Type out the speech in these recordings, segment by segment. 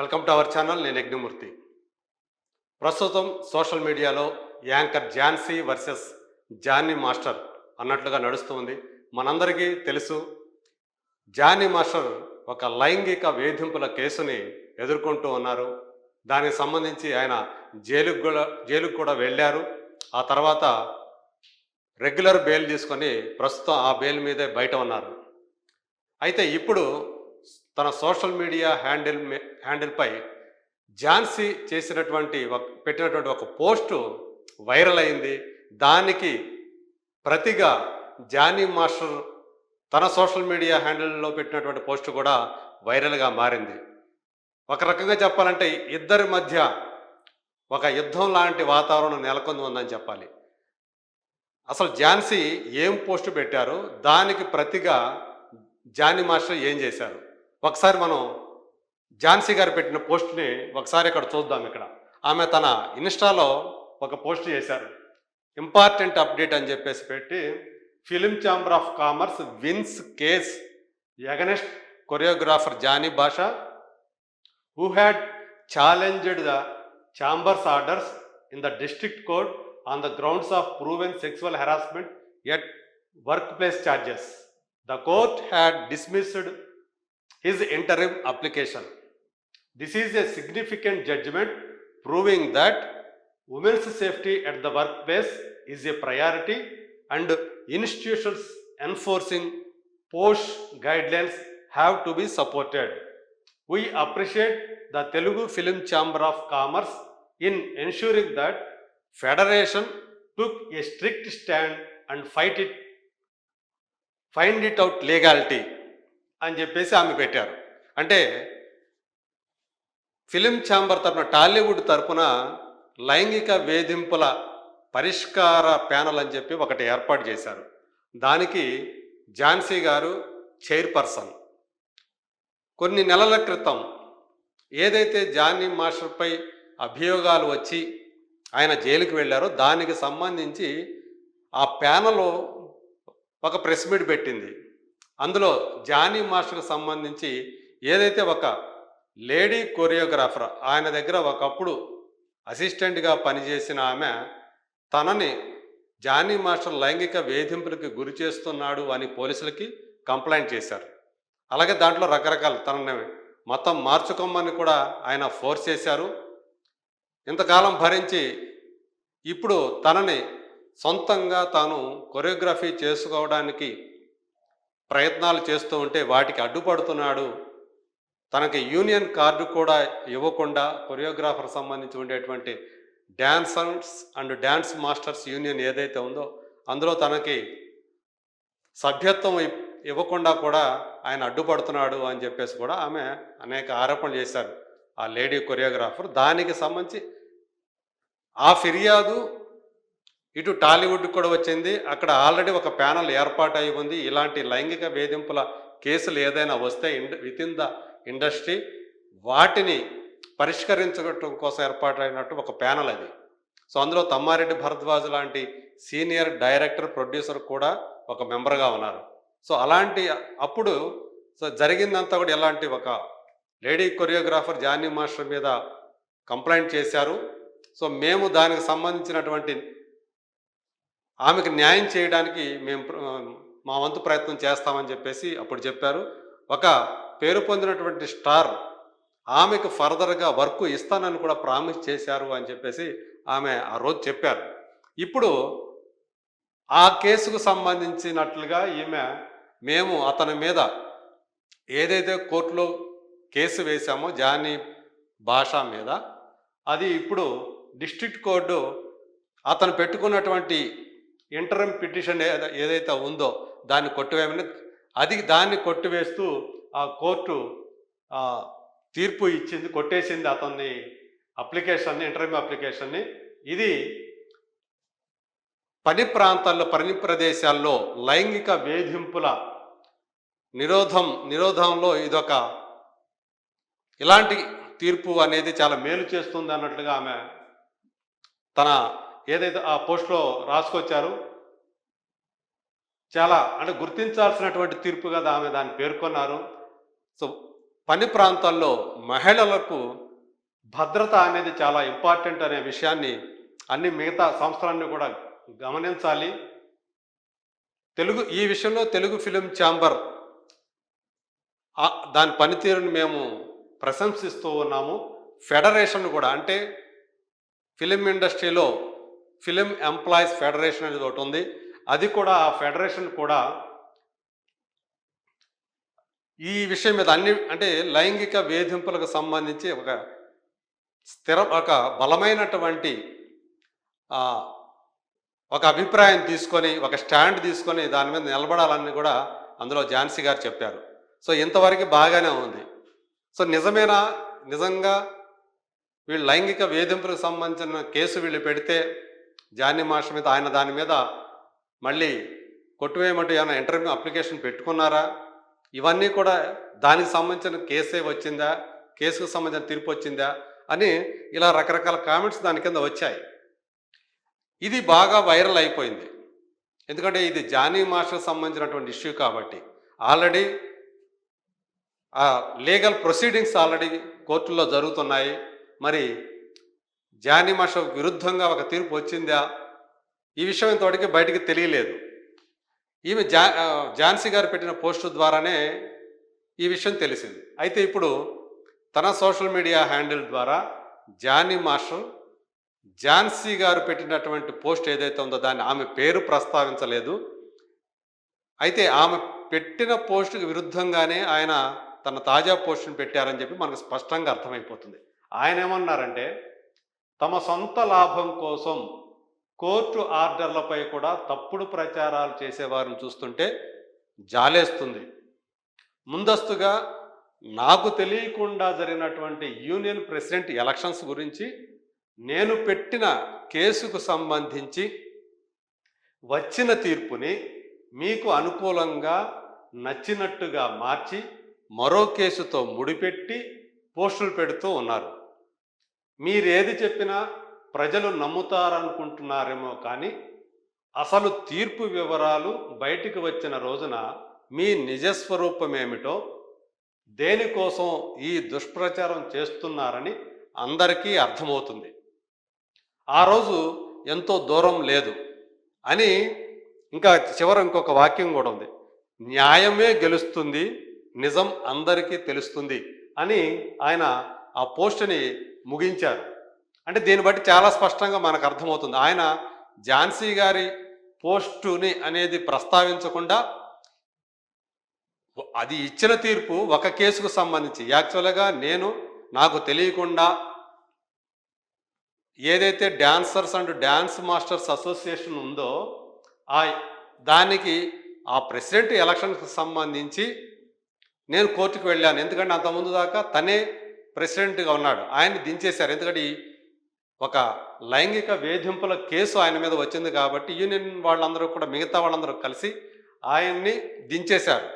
Welcome to our channel నేను యజ్ఞమూర్తి. ప్రస్తుతం social మీడియాలో anchor Jhansi versus Jani master అన్నట్లుగా నడుస్తుంది మనందరికీ తెలుసు జానీ మాస్టర్ ఒక లైంగిక వేధింపుల కేసుని ఎదుర్కొంటూ ఉన్నారు. దానికి సంబంధించి ఆయన జైలుకు కూడా జైలుకు కూడా వెళ్ళారు. ఆ తర్వాత రెగ్యులర్ బెయిల్ తీసుకొని ప్రస్తుతం ఆ బెయిల్ మీదే బయట ఉన్నారు. అయితే ఇప్పుడు తన సోషల్ మీడియా హ్యాండిల్ హ్యాండిల్పై ఝాన్సీ చేసినటువంటి ఒక పెట్టినటువంటి ఒక పోస్టు వైరల్ అయింది. దానికి ప్రతిగా జానీ మాస్టర్ తన సోషల్ మీడియా హ్యాండిల్లో పెట్టినటువంటి పోస్టు కూడా వైరల్గా మారింది. ఒక రకంగా చెప్పాలంటే ఇద్దరి మధ్య ఒక యుద్ధం లాంటి వాతావరణం నెలకొంది ఉందని చెప్పాలి. అసలు ఝాన్సీ ఏం పోస్టు పెట్టారు? దానికి ప్రతిగా జానీ మాస్టర్ ఏం చేశారు? ఒకసారి మనం ఝాన్సీ గారు పెట్టిన పోస్ట్ని ఒకసారి ఇక్కడ చూద్దాం ఇక్కడ. ఆమె తన ఇన్స్టాలో ఒక పోస్ట్ చేశారు. ఇంపార్టెంట్ అప్డేట్ అని చెప్పేసి పెట్టి film chamber of commerce wins case against choreographer Jani Basha who had challenged the chamber's orders in the district court on the grounds of proven sexual harassment at workplace charges the court had dismissed his interim application. This is a significant judgment proving that women's safety at the workplace is a priority and institutions enforcing POSH guidelines have to be supported. We appreciate the Telugu Film Chamber of Commerce in ensuring that Federation took a strict stand and fight it, find it out legality. అని చెప్పేసి ఆమె పెట్టారు. అంటే film chamber తరపున టాలీవుడ్ తరపున లైంగిక వేధింపుల పరిష్కార ప్యానల్ అని చెప్పి ఒకటి ఏర్పాటు చేశారు. దానికి ఝాన్సీ గారు చైర్పర్సన్. కొన్ని నెలల క్రితం ఏదైతే జానీ మాస్టర్పై అభియోగాలు వచ్చి ఆయన జైలుకి వెళ్ళారో దానికి సంబంధించి ఆ ప్యానల్ ఒక ప్రెస్ మీట్ పెట్టింది. అందులో జానీ మాస్టర్కి సంబంధించి ఏదైతే ఒక లేడీ కొరియోగ్రాఫర్ ఆయన దగ్గర ఒకప్పుడు అసిస్టెంట్గా పనిచేసిన ఆమె తనని జానీ మాస్టర్ లైంగిక వేధింపులకి గురి చేస్తున్నాడు అని పోలీసులకి కంప్లైంట్ చేశారు. అలాగే దాంట్లో రకరకాల తనని మతం మార్చుకోమని కూడా ఆయన ఫోర్స్ చేశారు. ఇంతకాలం భరించి ఇప్పుడు తనని సొంతంగా తాను కొరియోగ్రఫీ చేసుకోవడానికి ప్రయత్నాలు చేస్తూ ఉంటే వాటికి అడ్డుపడుతున్నాడు. తనకి యూనియన్ కార్డు కూడా ఇవ్వకుండా కొరియోగ్రాఫర్ సంబంధించి ఉండేటువంటి dancers and dance masters union ఏదైతే ఉందో అందులో తనకి సభ్యత్వం ఇవ్వకుండా కూడా ఆయన అడ్డుపడుతున్నాడు అని చెప్పేసి కూడా ఆమె అనేక ఆరోపణలు చేశారు. ఆ లేడీ కొరియోగ్రాఫర్ దానికి సంబంధించి ఆ ఫిర్యాదు ఇటు టాలీవుడ్ కూడా వచ్చింది. అక్కడ ఆల్రెడీ ఒక ప్యానల్ ఏర్పాటు అయి ఉంది. ఇలాంటి లైంగిక వేధింపుల కేసులు ఏదైనా వస్తే ఇండ విత్ ఇన్ ద ఇండస్ట్రీ వాటిని పరిష్కరించడం కోసం ఏర్పాటైనట్టు ఒక ప్యానల్ అది. సో అందులో తమ్మారెడ్డి భరద్వాజ్ లాంటి సీనియర్ డైరెక్టర్ ప్రొడ్యూసర్ కూడా ఒక మెంబర్గా ఉన్నారు. సో అలాంటి అప్పుడు సో జరిగిందంతా కూడా ఎలాంటి ఒక లేడీ కొరియోగ్రాఫర్ జానీ మాస్టర్ మీద కంప్లైంట్ చేశారు. సో మేము దానికి సంబంధించినటువంటి ఆమెకు న్యాయం చేయడానికి మేము మా వంతు ప్రయత్నం చేస్తామని చెప్పేసి అప్పుడు చెప్పారు. ఒక పేరు పొందినటువంటి స్టార్ ఆమెకు ఫర్దర్గా వర్క్ ఇస్తానని కూడా ప్రామిస్ చేశారు అని చెప్పేసి ఆమె ఆ రోజు చెప్పారు. ఇప్పుడు ఆ కేసుకు సంబంధించినట్లుగా ఈమె మేము అతని మీద ఏదైతే కోర్టులో కేసు వేశామో జానీ భాష మీద అది ఇప్పుడు డిస్ట్రిక్ట్ కోర్టు అతను పెట్టుకున్నటువంటి ఇంటరం పిటిషన్ ఏదైతే ఉందో దాన్ని కొట్టివేయమని అది దాన్ని కొట్టివేస్తూ ఆ కోర్టు తీర్పు ఇచ్చింది కొట్టేసింది అతన్ని అప్లికేషన్ని ఇంటర్వ్యూ అప్లికేషన్ని. ఇది పని ప్రాంతాల్లో పని ప్రదేశాల్లో లైంగిక వేధింపుల నిరోధం నిరోధంలో ఇదొక ఇలాంటి తీర్పు అనేది చాలా మేలు చేస్తుంది అన్నట్లుగా ఆమె తన ఏదైతే ఆ పోస్ట్లో రాసుకొచ్చారు చాలా అంటే గుర్తించాల్సినటువంటి తీర్పుగా ఆమె దాన్ని పేర్కొన్నారు. సో పని ప్రాంతాల్లో మహిళలకు భద్రత అనేది చాలా ఇంపార్టెంట్ అనే విషయాన్ని అన్ని మిగతా సంస్థలన్నీ కూడా గమనించాలి. తెలుగు ఈ విషయంలో తెలుగు ఫిలిం ఛాంబర్ దాని పనితీరుని మేము ప్రశంసిస్తూ ఉన్నాము. ఫెడరేషన్ కూడా అంటే ఫిలిం ఇండస్ట్రీలో ఫిలిం ఎంప్లాయీస్ ఫెడరేషన్ అనేది ఒకటి ఉంది. అది కూడా ఆ ఫెడరేషన్ కూడా ఈ విషయం మీద అన్ని అంటే లైంగిక వేధింపులకు సంబంధించి ఒక స్థిర ఒక బలమైనటువంటి ఒక అభిప్రాయం తీసుకొని ఒక స్టాండ్ తీసుకొని దాని మీద నిలబడాలని కూడా అందులో ఝాన్సీ గారు చెప్పారు. సో ఇంతవరకు బాగానే ఉంది. సో నిజమేనా? నిజంగా వీళ్ళు లైంగిక వేధింపులకు సంబంధించిన కేసు వీళ్ళు పెడితే జానీ మాస్టర్ మీద ఆయన దాని మీద మళ్ళీ కొట్టువేయమంటూ ఏమైనా ఇంటర్వ్యూ అప్లికేషన్ పెట్టుకున్నారా? ఇవన్నీ కూడా దానికి సంబంధించిన కేసే వచ్చిందా? కేసుకు సంబంధించిన తీర్పు వచ్చిందా? అని ఇలా రకరకాల కామెంట్స్ దాని కింద వచ్చాయి. ఇది బాగా వైరల్ అయిపోయింది. ఎందుకంటే ఇది జానీ మాస్టర్ సంబంధించినటువంటి ఇష్యూ కాబట్టి ఆల్రెడీ ఆ లీగల్ ప్రొసీడింగ్స్ ఆల్రెడీ కోర్టుల్లో జరుగుతున్నాయి. మరి జానీ మాస్టర్ విరుద్ధంగా ఒక తీర్పు వచ్చిందా? ఈ విషయం ఇంతవరకు బయటికి తెలియలేదు. ఈమె జా ఝాన్సీ గారు పెట్టిన పోస్టు ద్వారానే ఈ విషయం తెలిసింది. అయితే ఇప్పుడు తన సోషల్ మీడియా హ్యాండిల్ ద్వారా జానీ మాస్టర్ ఝాన్సీ గారు పెట్టినటువంటి పోస్ట్ ఏదైతే ఉందో దాన్ని ఆమె పేరు ప్రస్తావించలేదు. అయితే ఆమె పెట్టిన పోస్టుకు విరుద్ధంగానే ఆయన తన తాజా పోస్టును పెట్టారని చెప్పి మనకు స్పష్టంగా అర్థమైపోతుంది. ఆయన ఏమన్నారంటే తమ సొంత లాభం కోసం కోర్టు ఆర్డర్లపై కూడా తప్పుడు ప్రచారాలు చేసేవారిని చూస్తుంటే జాలేస్తుంది. ముందస్తుగా నాకు తెలియకుండా జరిగినటువంటి యూనియన్ ప్రెసిడెంట్ ఎలక్షన్స్ గురించి నేను పెట్టిన కేసుకు సంబంధించి వచ్చిన తీర్పుని మీకు అనుకూలంగా నచ్చినట్టుగా మార్చి మరో కేసుతో ముడిపెట్టి పోస్టులు పెడుతూ ఉన్నారు. మీరేది చెప్పినా ప్రజలు నమ్ముతారనుకుంటున్నారేమో కానీ అసలు తీర్పు వివరాలు బయటికి వచ్చిన రోజున మీ నిజస్వరూపమేమిటో దేనికోసం ఈ దుష్ప్రచారం చేస్తున్నారని అందరికీ అర్థమవుతుంది. ఆ రోజు ఎంతో దూరం లేదు అని ఇంకా చివర ఇంకొక వాక్యం కూడా ఉంది. న్యాయమే గెలుస్తుంది నిజం అందరికీ తెలుస్తుంది అని ఆయన ఆ పోస్టుని ముగించారు. అంటే దీన్ని బట్టి చాలా స్పష్టంగా మనకు అర్థమవుతుంది. ఆయన ఝాన్సీ గారి పోస్టుని అనేది ప్రస్తావించకుండా అది ఇచ్చిన తీర్పు ఒక కేసుకు సంబంధించి. యాక్చువల్గా నేను నాకు తెలియకుండా ఏదైతే dancers and dance masters association ఉందో ఆ దానికి ఆ ప్రెసిడెంట్ ఎలక్షన్కి సంబంధించి నేను కోర్టుకు వెళ్ళాను. ఎందుకంటే అంతకుముందు దాకా తనే ప్రెసిడెంట్గా ఉన్నాడు. ఆయన్ని దించేశారు. ఎందుకంటే ఒక లైంగిక వేధింపుల కేసు ఆయన మీద వచ్చింది కాబట్టి యూనియన్ వాళ్ళందరూ కూడా మిగతా వాళ్ళందరూ కలిసి ఆయన్ని దించేశారు.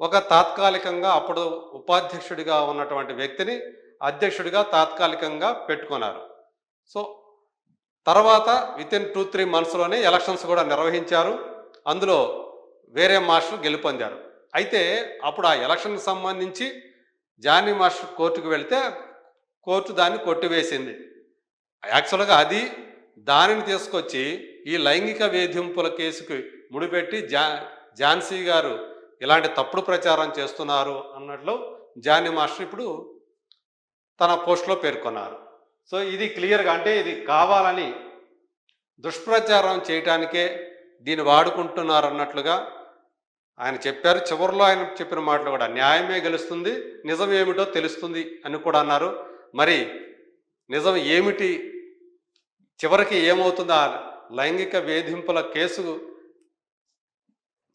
ఒక తాత్కాలికంగా అప్పుడు ఉపాధ్యక్షుడిగా ఉన్నటువంటి వ్యక్తిని అధ్యక్షుడిగా తాత్కాలికంగా పెట్టుకున్నారు. సో తర్వాత విత్ ఇన్ టూ త్రీ మంత్స్లోనే ఎలక్షన్స్ కూడా నిర్వహించారు. అందులో వేరే మాస్టర్ గెలుపొందారు. అయితే అప్పుడు ఆ ఎలక్షన్కి సంబంధించి జానీ మాస్టర్ కోర్టుకు వెళితే కోర్టు దాన్ని కొట్టివేసింది. యాక్చువల్గా అది దానిని తీసుకొచ్చి ఈ లైంగిక వేధింపుల కేసుకి ముడిపెట్టి జా ఝాన్సీ గారు ఇలాంటి తప్పుడు ప్రచారం చేస్తున్నారు అన్నట్లు జానీ మాస్టర్ ఇప్పుడు తన పోస్ట్లో పేర్కొన్నారు. సో ఇది క్లియర్గా అంటే ఇది కావాలని దుష్ప్రచారం చేయటానికే దీన్ని వాడుకుంటున్నారు అన్నట్లుగా ఆయన చెప్పారు చివరిలో ఆయన చెప్పిన మాటలు కూడా న్యాయమే గెలుస్తుంది నిజం ఏమిటో తెలుస్తుంది అని కూడా అన్నారు. మరి నిజం ఏమిటి? చివరికి ఏమవుతుందో? ఆ లైంగిక వేధింపుల కేసు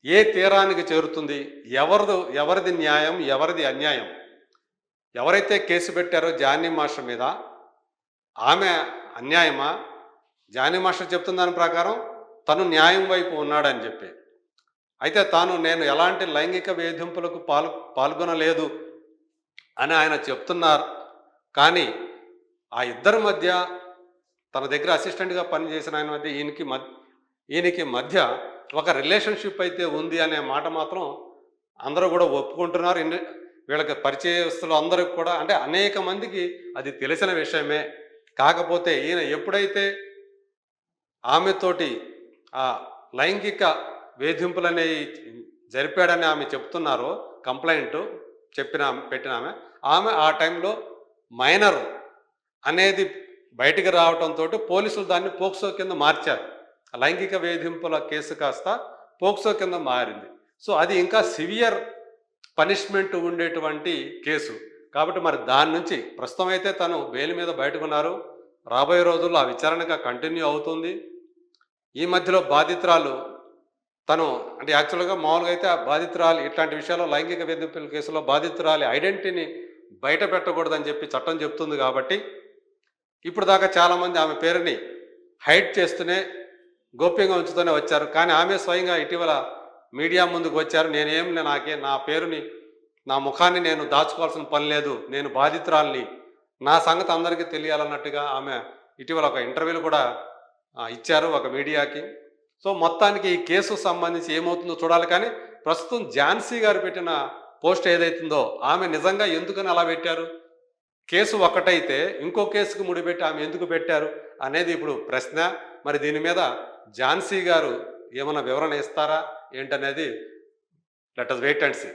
ఏ తీరానికి చేరుతుంది? ఎవరిది ఎవరిది న్యాయం ఎవరిది అన్యాయం? ఎవరైతే కేసు పెట్టారో జానీ మాస్టర్ మీద ఆమె అన్యాయమా? జానీ మాస్టర్ చెప్తున్న దాని ప్రకారం తను న్యాయం వైపు ఉన్నాడని చెప్పి. అయితే తాను నేను ఎలాంటి లైంగిక వేధింపులకు పాల్ పాల్గొనలేదు అని ఆయన చెప్తున్నారు. కానీ ఆ ఇద్దరి మధ్య తన దగ్గర అసిస్టెంట్గా పనిచేసిన ఆయన మధ్య ఈయనకి మధ్య ఈయనకి మధ్య ఒక రిలేషన్షిప్ అయితే ఉంది అనే మాట మాత్రం అందరూ కూడా ఒప్పుకుంటున్నారు. వీళ్ళకి పరిచయస్తులు అందరికి కూడా అంటే అనేక మందికి అది తెలిసిన విషయమే. కాకపోతే ఈయన ఎప్పుడైతే ఆమెతోటి ఆ లైంగిక వేధింపులనేవి జరిపాడని ఆమె చెప్తున్నారు కంప్లైంట్ చెప్పిన పెట్టిన ఆమె ఆమె ఆ టైంలో మైనర్ అనేది బయటికి రావడంతో పోలీసులు దాన్ని పోక్సో కింద మార్చారు. లైంగిక వేధింపుల కేసు కాస్త పోక్సో కింద మారింది. సో అది ఇంకా సివియర్ పనిష్మెంట్ ఉండేటువంటి కేసు. కాబట్టి మరి దాని నుంచి ప్రస్తుతం అయితే తను బెయిల్ మీద బయటకున్నారు. రాబోయే రోజుల్లో ఆ విచారణగా కంటిన్యూ అవుతుంది. ఈ మధ్యలో బాధితురాలు తను అంటే యాక్చువల్గా మామూలుగా అయితే ఆ బాధితురాలు ఇట్లాంటి విషయాల్లో లైంగిక వేధింపుల కేసులో బాధితురాలి ఐడెంటిటీని బయట పెట్టకూడదని చెప్పి చట్టం చెప్తుంది కాబట్టి ఇప్పుడు దాకా చాలామంది ఆమె పేరుని హైడ్ చేస్తూనే గోప్యంగా ఉంచుతూనే వచ్చారు. కానీ ఆమె స్వయంగా ఇటీవల మీడియా ముందుకు వచ్చారు. నేనేం నాకే నా పేరుని నా ముఖాన్ని నేను దాచుకోవాల్సిన పని లేదు. నేను బాధితురాల్ని. నా సంగతి అందరికీ తెలియాలన్నట్టుగా ఆమె ఇటీవల ఒక ఇంటర్వ్యూలు కూడా ఇచ్చారు ఒక మీడియాకి. సో మొత్తానికి ఈ కేసు సంబంధించి ఏమవుతుందో చూడాలి కానీ ప్రస్తుతం ఝాన్సీ గారు పెట్టిన పోస్ట్ ఏదైతుందో ఆమె నిజంగా ఎందుకని అలా పెట్టారు? కేసు ఒకటైతే ఇంకో కేసుకు ముడిపెట్టి ఆమె ఎందుకు పెట్టారు అనేది ఇప్పుడు ప్రశ్న. మరి దీని మీద ఝాన్సీ గారు ఏమైనా వివరణ ఇస్తారా ఏంటనేది let us wait and see.